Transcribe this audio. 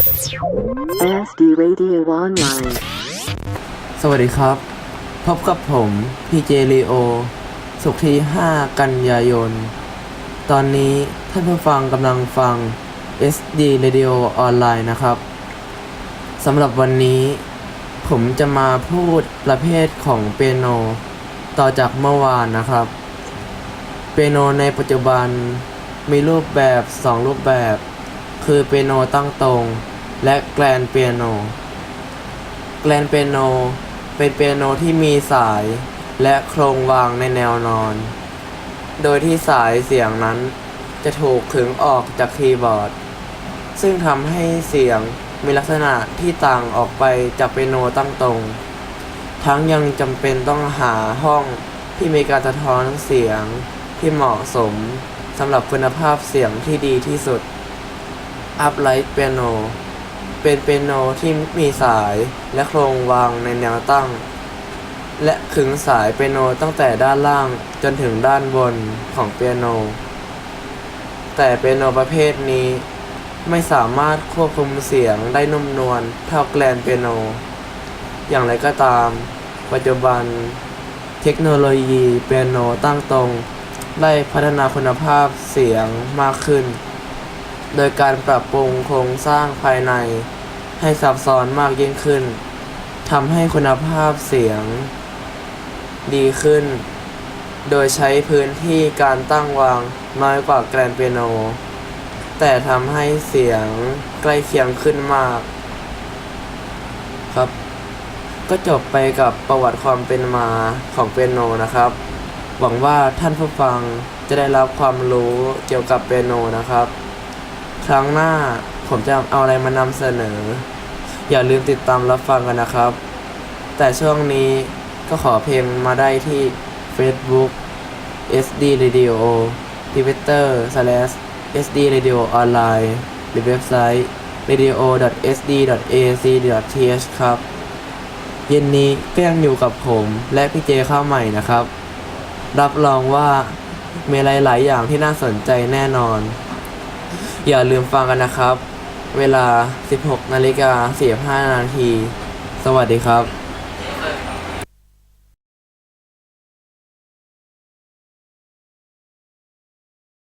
SD Radio Online. สวัสดีครับ พบกับผมพีเจลีโอ สุขที่ 5 กันยายน ตอนนี้ท่านผู้ฟังกำลังฟัง SD Radio ออนไลน์นะครับสำหรับวันนี้ ผมจะมาพูดประเภทของเปียโน ต่อจากเมื่อวานนะครับ เปียโนในปัจจุบันมีรูปแบบ 2 รูปแบบ คือเปียโนตั้งตรง และแกรนเปียโน แกลนเปียโน เป็นเปียโนที่มีสายและโครงวางในแนวนอน โดยที่สายเสียงนั้นจะถูกขึงออกจากคีย์บอร์ด ซึ่งทำให้เสียงมีลักษณะที่ต่างออกไปจากเปียโนตั้งตรง ทั้งยังจำเป็นต้องหาห้องที่มีการสะท้อนเสียงที่เหมาะสมสำหรับคุณภาพเสียงที่ดีที่สุด Upright Piano เป็นเปียโนที่มีสายและโครงวางในแนวตั้ง และขึงสายเปียโนตั้งแต่ด้านล่างจนถึงด้านบนของเปียโน แต่เปียโนประเภทนี้ไม่สามารถควบคุมเสียงได้นุ่มนวลเท่าแกลนเปียโน อย่างไรก็ตาม ปัจจุบัน เทคโนโลยีเปียโนตั้งตรง ได้พัฒนาคุณภาพเสียงมากขึ้น โดยการปรับปรุงโครงสร้างภายในให้ซับซ้อนมากยิ่งขึ้นทำให้คุณภาพเสียงดีขึ้น โดยใช้พื้นที่การตั้งวางน้อยกว่าแกรนเปียโน แต่ทำให้เสียงใกล้เคียงขึ้นมาก ครับ ก็จบไปกับประวัติความเป็นมาของเปียโนนะครับ หวังว่าท่านผู้ฟังจะได้รับความรู้เกี่ยวกับเปียโนนะครับ ครั้งหน้าผมจะเอาอะไรมานำเสนอ อย่าลืมติดตามรับฟังกันนะครับ แต่ช่วงนี้ก็ขอเพลงมาได้ที่ Facebook SD Radio Twitter slash SD Radio Online หรือเว็บไซต์ radio.sd.ac.th ครับ เย็นนี้ก็ยังอยู่กับผมและพี่เจข้าใหม่นะครับ รับรองว่ามีหลาย ๆ อย่างที่น่าสนใจแน่นอน อย่าลืมฟังกันนะครับ เวลา 16นาฬิกา45นาที สวัสดีครับ